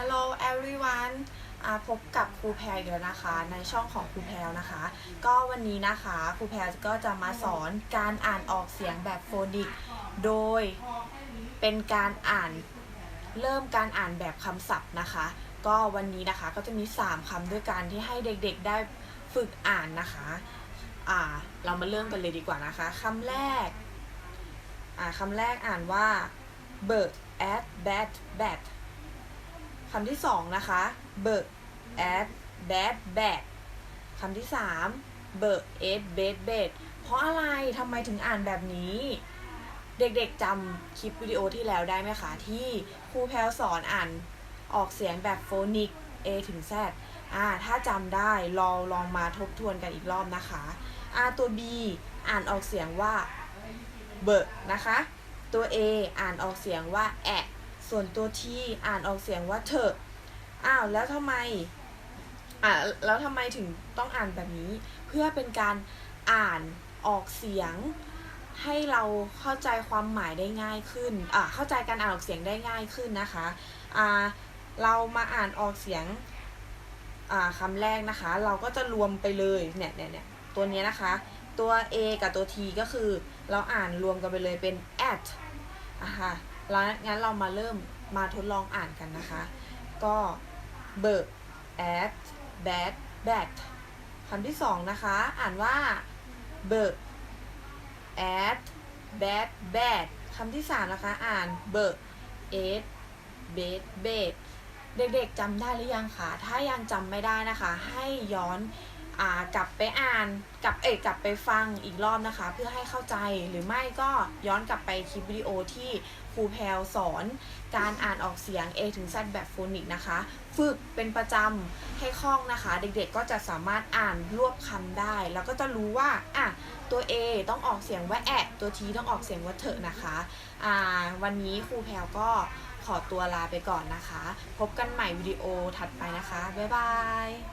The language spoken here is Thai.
Hello everyone พบกับครูแพรอีกแล้วนะคะ ในช่องของครูแพรนะคะ ก็วันนี้นะคะครูแพรก็จะมาสอนการอ่านออกเสียงแบบโฟนิก โดยเป็นการอ่านเริ่มการอ่านแบบคำศัพท์นะคะ ก็วันนี้นะคะก็จะมี 3คำด้วยกันที่ให้เด็กๆได้ฝึกอ่านนะคะอ่าเรามาเริ่มกันเลยดีกว่านะคะคำแรกอ่าคำแรกอ่านว่า bird at bad bad คำที่สองนะคะ bird at bad bad คำที่สาม bird at bed bed เพราะอะไรทำไมถึงอ่านแบบนี้ เด็กๆจำคลิปวิดีโอที่แล้วได้ไหมคะที่ครูแพลวสอนอ่านออกเสียงแบบโฟนิก A ถึง Z อ่าถ้าจำได้ลองลองมาทบทวนกันอีกรอบนะคะอ่าตัว B อ่านออกเสียงว่าเบอร์นะคะ ตัว A อ่านออกเสียงว่าแอะ ส่วนตัว T อ่านออกเสียงว่าเธออ้าวแล้วทำไมอ่าแล้วทำไมถึงต้องอ่านแบบนี้ เพื่อเป็นการอ่านออกเสียง ให้เราเข้าใจความหมายได้ง่ายขึ้นอ่าเข้าใจการอ่านออกเสียงได้ง่ายขึ้นนะคะอ่าเรามาอ่านออกเสียงอ่าคำแรกนะคะ เราก็จะรวมไปเลยเนี่ยเนี่ยเนี่ยตัวเนี้ยนะคะ ตัว A กับตัว T ก็คือเราอ่านรวมกันไปเลยเป็น at อะค่ะ แล้วงั้นเรามาเริ่มมาทดลองอ่านกันนะคะ ก็ bird at bad bad คำที่สองนะคะ อ่านว่า bird at bad bad คำที่สามนะคะ อ่าน bird at bed bed เด็กๆจำได้หรือยังคะ ถ้ายังจำไม่ได้นะคะ ให้ย้อน กลับไปอ่านกลับเอกกลับไปฟังอีกรอบนะคะ เพื่อให้เข้าใจหรือไม่ก็ย้อนกลับไปคลิปวิดีโอที่ครูแพลสอน การอ่านออกเสียง A ถึง Z แบบโฟนิกนะคะ ฝึกเป็นประจำให้คล่องนะคะ เด็กๆก็จะสามารถอ่านรวบคำได้ แล้วก็จะรู้ว่าอะตัว A ต้องออกเสียงว่าแอะตัว T ต้องออกเสียงว่าเถอะนะคะอ่าวันนี้ครูแพลก็ขอตัวลาไปก่อนนะคะ พบกันใหม่วิดีโอถัดไปนะคะ บ๊ายบาย